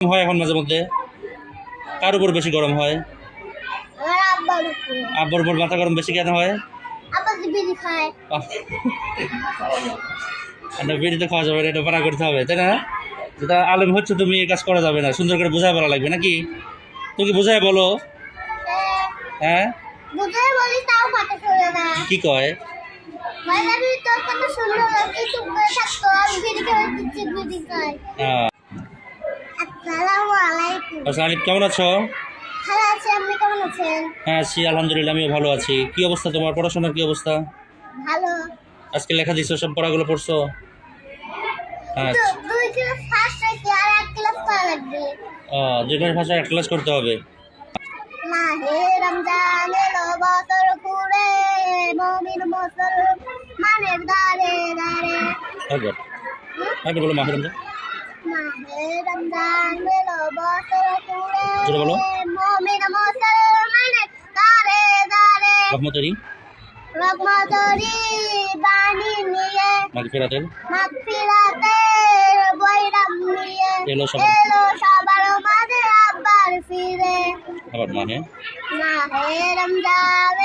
হয় এখন মাঝে মধ্যে? কার উপর বেশি গরম হয়? আব্বার উপর। মাথা গরম বেশি কেন হয়? বিড়ি এটা খাওয়া যাবে না এটা পাড়া করতে হবে তাই না? যেটা আলেম হচ্ছে তুমি এই কাজ করা যাবে না সুন্দর করে বোঝায় বলা লাগবে নাকি? তুমি কি বোঝায় বলো? হ্যাঁ। কি কয়? মাইলাবি আচ্ছা আলিফ কেমন আছো? ভালো আছি আপনি কেমন আছেন? হ্যাঁ আছি আলহামদুলিল্লাহ আমিও ভালো আছি। কি অবস্থা তোমার? পড়াশোনার কি অবস্থা? ভালো। আজকে লেখা দিছো সব পড়াগুলো পড়ছো? দু- দুই ক্লাস ফার্স্ট হয়েছে আর এক ক্লাস করা লাগবে। ও দুই ক্লাস ভাষা এক ক্লাস করতে হবে? মাহে রমজান এলো বছর ঘুরে মমিন মুসলমানের দারে দারে একবার। একবার বলো মাহে রমজান। এলো বছর ঘুরে জোরে বলো। মমিন মুসলমানের দারে দারে রহমতরি রহমতরি বাণী নিয়ে নাকি ফেরাতের মাগফিরাতের বৈরাম নিয়ে এলো সবার। এলো সবার মাঝে আবার ফিরে আবার মানে মাহে রমজান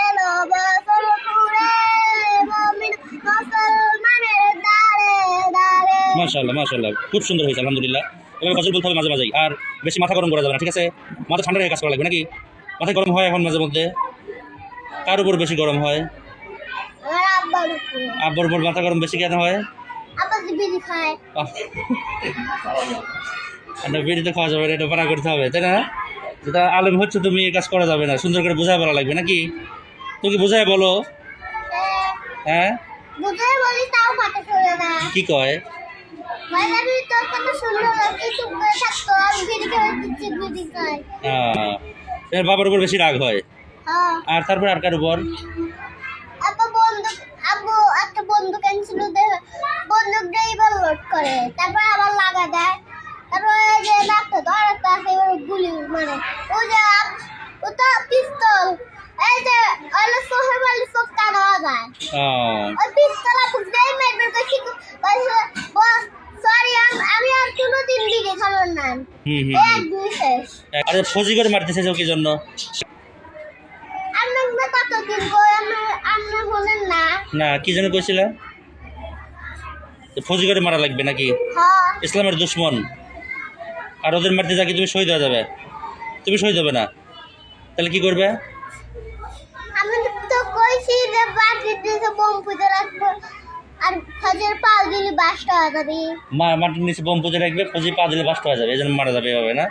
দারে মাশাআল্লাহ মাশাআল্লাহ। খুব সুন্দর হয়েছে আলহামদুলিল্লাহ। এবার গজল বলতে হবে মাঝে মাঝেই। আর বেশি মাথা গরম করা যাবে না ঠিক আছে? মাথা ঠান্ডা রেখে কাজ করা লাগবে নাকি? মাথা গরম হয় এখন মাঝে মধ্যে। কার উপর বেশি গরম হয়? আব্বার উপরে। মাথা গরম বেশি কেন হয়? বিড়ি বেরিতে খাওয়া যাবে না এটা পাড়া করতে হবে তাই না? যেটা আলেম হচ্ছে তুমি এই কাজ করা যাবে না। সুন্দর করে বোঝায় বলা লাগবে নাকি? তুমি কি বোঝায় বলো? হ্যাঁ। না। কি কয়? এর বাবার উপর বেশি রাগ হয়। হ্যাঁ। আর তারপর আর কার উপর? আব্বা বন্দুক আব্বু একটা বন্দুক আনছিল বন্দুক দিয়ে এবার লোড করে। তারপর আবার লাগা দেয়। তারপর ওই যে লাগতো তো আর একটা আছে এবার গুলি মানে ও যে ও তো পিস্তল। এই যে ওইলো সোহেব আলী দেওয়া যায় আহ, ওই পিস্তল আপু সরি আমি আর কোনোদিন দিকে খাব না হুম হুম এই এক দুই শেষ আরে ফজি করে মারতেছে যে কি জন্য। না। কি যেন কইছিল? ফজি করে মারা লাগবে নাকি? হ্যাঁ। ইসলামের দুশ্মন। আর ওদের মারতে যাকে তুমি শহীদ হয়ে যাবে। তুমি শহীদ হবে না। তাহলে কি করবে? আমি তো কইছি যে দিকে বোম পুজো রাখব। আর ফজর পা দিলে বাসটা হয়ে মা, মাটির নিচে বোম রাখবে, ফজর পা দিলে বাস্ট হয়ে যাবে এই জন্য মারা যাবে, এভাবে না?